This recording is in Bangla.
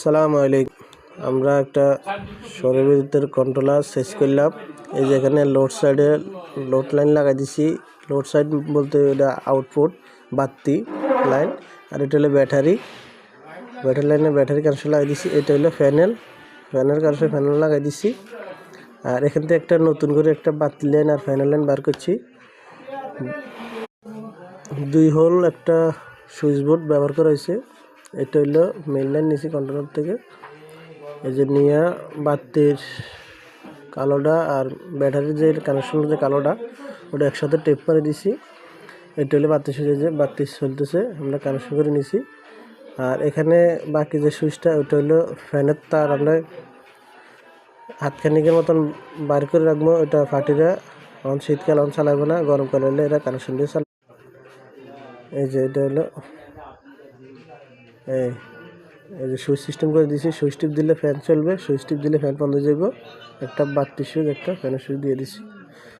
সালাম আলাইকুম। আমরা একটা সৌরবিদ্যুতের কন্ট্রোলার শেষ করলাম। এই যে এখানে লোড সাইডে লোড লাইন লাগাই দিছি। লোড সাইড বলতে এটা আউটপুট বাতি লাইন আর এটা হলো ব্যাটারি ব্যাটারি লাইনে ব্যাটারি কানেকশন লাগাই দিছি। এটা হলো প্যানেল প্যানেল কানেকশন ফ্যানেল লাগাই দিছি। আর এখান থেকে একটা নতুন করে একটা বাতি লাইন আর প্যানেল লাইন বার করছি। দুই হোল একটা সুইচ বোর্ড ব্যবহার করা হয়েছে। এটা হলো মেইন লাইন নিয়েছি কন্ট্রোলার থেকে। এই যে নিয়া, বাতির কালোটা আর ব্যাটারির যে কানেকশন যে কালোটা, ওটা একসাথে টেপ করে দিছি। এটা হলো বাতি সুইচ যে বাতি চলতেছে, আমরা কানেকশন করে নিছি। আর এখানে বাকি যে সুইচটা ওটা হলো ফ্যানের তার। আমরা হাতখানিকের মতন বার করে রাখব এটা ফাটিরা অন শীতকাল অন চালাবো না, গরমকাল হলে এরা কানেকশন দিয়ে চালাবো এই যে এটা হলো এই এই যে সুইচ সিস্টেম করে দিয়েছি, সুইচ টিপ দিলে ফ্যান চলবে, সুইচ টিপ দিলে ফ্যান বন্ধ হয়ে যাবে। একটা বাতি সুইচ, একটা ফ্যানের সুইচ দিয়ে দিছি